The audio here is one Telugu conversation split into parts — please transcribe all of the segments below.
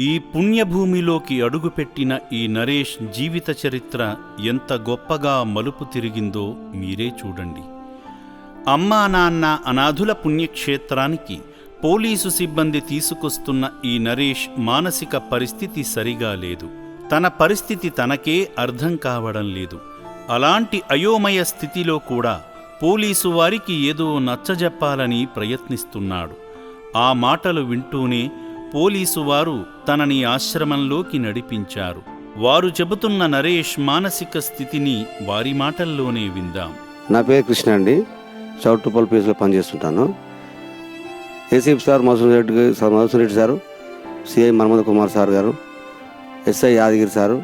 ఈ పుణ్యభూమిలోకి అడుగుపెట్టిన ఈ నరేష్ జీవిత చరిత్ర ఎంత గొప్పగా మలుపు తిరిగిందో మీరే చూడండి. అమ్మా నాన్న అనాథుల పుణ్యక్షేత్రానికి పోలీసు సిబ్బంది తీసుకొస్తున్న ఈ నరేష్ మానసిక పరిస్థితి సరిగా లేదు. తన పరిస్థితి తనకే అర్థం కావడం లేదు. అలాంటి అయోమయ స్థితిలో కూడా పోలీసు వారికి ఏదో నచ్చజెప్పాలని ప్రయత్నిస్తున్నాడు. ఆ మాటలు వింటూనే పోలీసు వారు తనని ఆశ్రమంలోకి నడిపించారు. వారు చెబుతున్న నరేష్ మానసిక స్థితిని వారి మాటల్లోనే విందాం. నా పేరు కృష్ణ అండి. చౌటుపల్ పీస్లో పనిచేస్తుంటాను. ACP sir Masoor Reddy sir Masoor Reddy sir CI Manmatha Kumar sir గారు ఎస్ఐ యాదగిరి సారు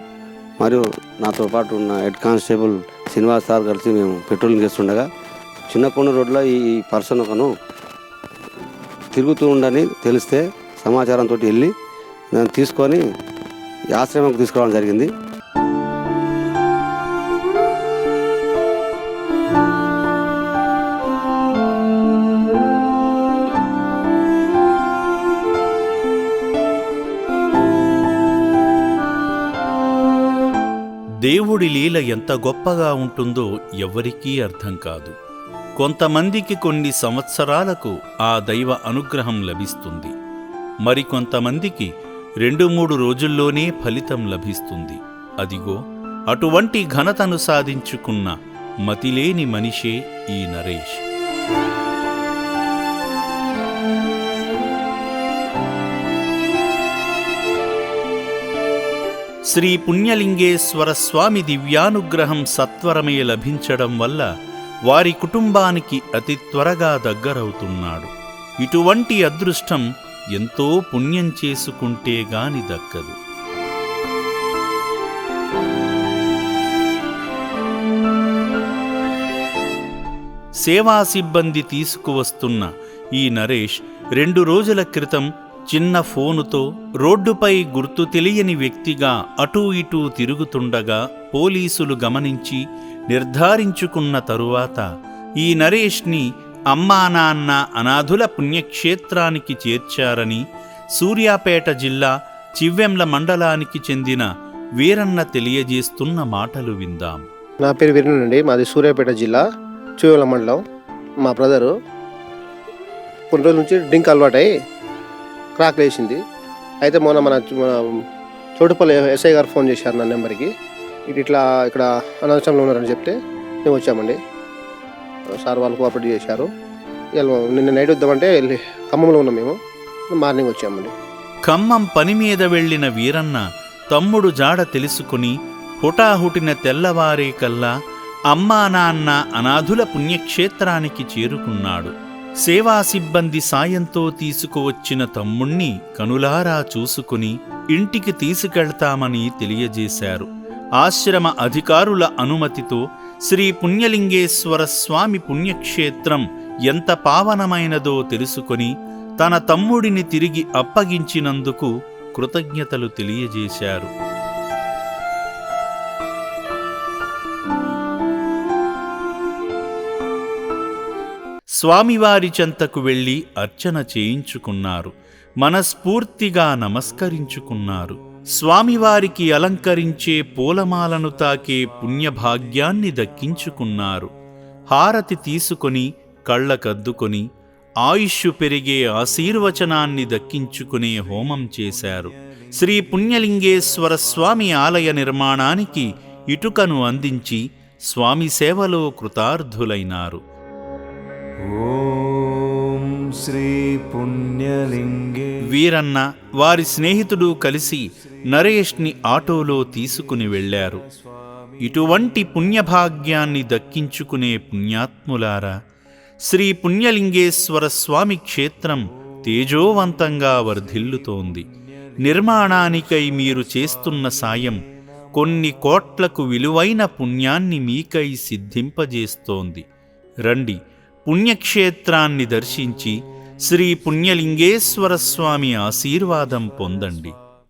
మరియు నాతో పాటు ఉన్న హెడ్ కానిస్టేబుల్ శ్రీనివాస్ సార్ కలిసి మేము పెట్రోలింగ్ చేస్తుండగా చిన్నకొండ రోడ్లో ఈ పర్సన్ ఒకను తిరుగుతూ ఉండని తెలిస్తే సమాచారంతో వెళ్ళి దాన్ని తీసుకొని ఆశ్రమంకి తీసుకురావడం జరిగింది. దేవుడి లీల ఎంత గొప్పగా ఉంటుందో ఎవ్వరికీ అర్థం కాదు. కొంతమందికి కొన్ని సంవత్సరాలకు ఆ దైవ అనుగ్రహం లభిస్తుంది. మరికొంతమందికి రెండు మూడు రోజుల్లోనే ఫలితం లభిస్తుంది. అదిగో అటువంటి ఘనతను సాధించుకున్న మతిలేని మనిషే ఈ నరేష్. శ్రీ పుణ్యలింగేశ్వర స్వామి దివ్యానుగ్రహం సత్వరమే లభించడం వల్ల వారి కుటుంబానికి అతి త్వరగా దగ్గరవుతున్నాడు. ఇటువంటి అదృష్టం ఎంతో పుణ్యం చేసుకుంటే గాని దక్కదు. సేవా సిబ్బంది తీసుకువస్తున్న ఈ నరేష్ రెండు రోజుల క్రితం చిన్న ఫోనుతో రోడ్డుపై గుర్తు తెలియని వ్యక్తిగా అటూ ఇటూ తిరుగుతుండగా పోలీసులు గమనించి నిర్ధారించుకున్న తరువాత ఈ నరేష్ని అమ్మా నాన్న అనాథుల పుణ్యక్షేత్రానికి చేర్చారని సూర్యాపేట జిల్లా చివ్వెంల మండలానికి చెందిన వీరన్న తెలియజేస్తున్న మాటలు విందాం. నా పేరు వీరన్ అండి. మాది సూర్యాపేట జిల్లా చివ్వెంల మండలం. మా బ్రదరు కొన్ని రోజుల నుంచి డ్రింక్ అలవాటై క్రాక్ లేచింది. అయితే మొన్న మన మన చోటుపల్లి ఎస్ఐ గారు ఫోన్ చేశారు నా నెంబర్కి. ఇటు ఇట్లా ఇక్కడ అనవసరంలో ఉన్నారని చెప్తే మేము వచ్చామండి. సార్ వాళ్ళు కోఆపరేట్ చేశారు. నిన్న నైట్ వద్దామంటే వెళ్ళి ఖమ్మంలో ఉన్నాం మేము. మార్నింగ్ వచ్చామండి. ఖమ్మం పని మీద వెళ్ళిన వీరన్న తమ్ముడు జాడ తెలుసుకుని హుటాహుటిన తెల్లవారే కల్లా అమ్మా నాన్న అనాథుల పుణ్యక్షేత్రానికి చేరుకున్నాడు. సేవా సిబ్బంది సాయంతో తీసుకువచ్చిన తమ్ముణ్ణి కనులారా చూసుకుని ఇంటికి తీసుకెళ్తామని తెలియజేశారు. ఆశ్రమ అధికారుల అనుమతితో శ్రీ పుణ్యలింగేశ్వర స్వామి పుణ్యక్షేత్రం ఎంత పావనమైనదో తెలుసుకొని తన తమ్ముడిని తిరిగి అప్పగించినందుకు కృతజ్ఞతలు తెలియజేశారు. స్వామివారి చెంతకు వెళ్ళి అర్చన చేయించుకున్నారు. మనస్ఫూర్తిగా నమస్కరించుకున్నారు. స్వామివారికి అలంకరించే పూలమాలను తాకే పుణ్యభాగ్యాన్ని దక్కించుకున్నారు. హారతి తీసుకొని కళ్ళకద్దుకొని ఆయుష్యు పెరిగే ఆశీర్వచనాన్ని దక్కించుకునే హోమం చేశారు. శ్రీ పుణ్యలింగేశ్వర స్వామి ఆలయ నిర్మాణానికి ఇటుకను అందించి స్వామి సేవలో కృతార్థులైనారు. శ్రీ పుణ్యలింగే వీరన్న వారి స్నేహితుడు కలిసి నరేష్ని ఆటోలో తీసుకుని వెళ్ళారు. ఇటువంటి పుణ్యభాగ్యాన్ని దక్కించుకునే పుణ్యాత్ములారా శ్రీ పుణ్యలింగేశ్వర స్వామి క్షేత్రం తేజోవంతంగా వర్ధిల్లుతోంది. నిర్మాణానికై మీరు చేస్తున్న సాయం కొన్ని కోట్లకు విలువైన పుణ్యాన్ని మీకై సిద్ధింపజేస్తోంది. రండి పుణ్యక్షేత్రాన్ని దర్శించి శ్రీ పుణ్యలింగేశ్వర స్వామి ఆశీర్వాదం పొందండి.